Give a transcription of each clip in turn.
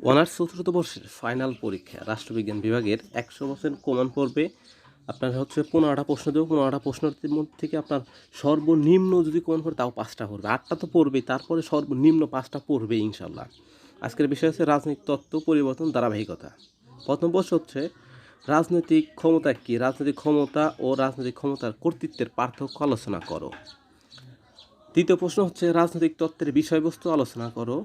Honours চতুর্থ বর্ষের final পরীক্ষা রাষ্ট্রবিজ্ঞান বিভাগের একশো পার্সেন্ট কমন পড়বে আপনার হচ্ছে পনেরোটা প্রশ্ন দেবো। পনেরোটা প্রশ্নের মধ্যে থেকে আপনার সর্বনিম্ন যদি কমন পড়ে, তাও পাঁচটা পড়বে। আটটা তো পড়বেই, তারপরে সর্বনিম্ন পাঁচটা পড়বে ইনশাল্লাহ আজকের বিষয় হচ্ছে রাজনৈতিক তত্ত্ব, পরিবর্তন, ধারাবাহিকতা। প্রথম প্রশ্ন হচ্ছে, রাজনৈতিক ক্ষমতা কি? রাজনৈতিক ক্ষমতা ও রাজনৈতিক ক্ষমতার কর্তৃত্বের পার্থক্য আলোচনা করো। দ্বিতীয় প্রশ্ন হচ্ছে, রাজনৈতিক তত্ত্বের বিষয়বস্তু আলোচনা করো।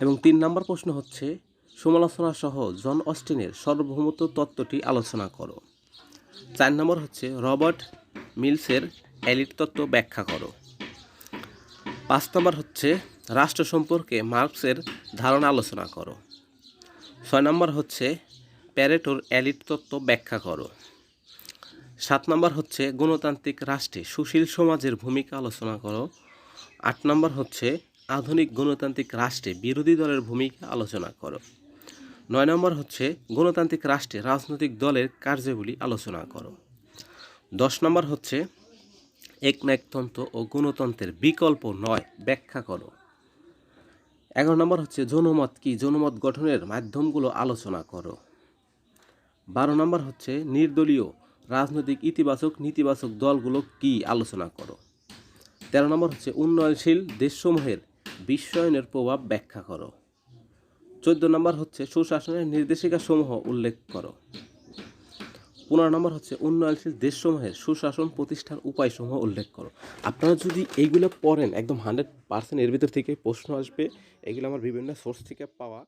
এবং তিন নম্বর প্রশ্ন হচ্ছে, সমালোচনা সহ জন অস্টিনের সার্বভৌমত্ব তত্ত্বটি আলোচনা করো। চার নম্বর হচ্ছে, রবার্ট মিলসের এলিট তত্ত্ব ব্যাখ্যা করো। পাঁচ নম্বর হচ্ছে, রাষ্ট্র সম্পর্কে মার্কসের ধারণা আলোচনা করো। ছয় নম্বর হচ্ছে, প্যারেটোর এলিট তত্ত্ব ব্যাখ্যা করো। সাত নম্বর হচ্ছে, গণতান্ত্রিক রাষ্ট্রে সুশীল সমাজের ভূমিকা আলোচনা করো। আট নম্বর হচ্ছে আধুনিক গণতান্ত্রিক রাষ্ট্রে বিরোধী দলের ভূমিকা আলোচনা করো। নয় নম্বর হচ্ছে, গণতান্ত্রিক রাষ্ট্রে রাজনৈতিক দলের কার্যাবলী আলোচনা করো। দশ নম্বর হচ্ছে, একনায়কতন্ত্র ও গণতন্ত্রের বিকল্প নয়, ব্যাখ্যা করো। এগারো নম্বর হচ্ছে, জনমত কি? জনমত গঠনের মাধ্যমগুলো আলোচনা করো। বারো নম্বর হচ্ছে, নির্দলীয় রাজনৈতিক ইতিবাচক, নেতিবাচক দলগুলো কি? আলোচনা করো। তেরো নম্বর হচ্ছে, উন্নয়নশীল দেশসমূহের বিশ্বায়নের প্রভাব ব্যাখ্যা করো। চোদ্দ নম্বর হচ্ছে, সুশাসনের নির্দেশিকা সমূহ উল্লেখ করো। পনেরো নম্বর হচ্ছে, উন্নয়নশীল দেশসমূহের সুশাসন প্রতিষ্ঠার উপায়সমূহ উল্লেখ করো। আপনারা যদি এইগুলো পড়েন, একদম হান্ড্রেড পার্সেন্ট এর ভিতর থেকে প্রশ্ন আসবে, এগুলো আমার বিভিন্ন সোর্স থেকে পাওয়া।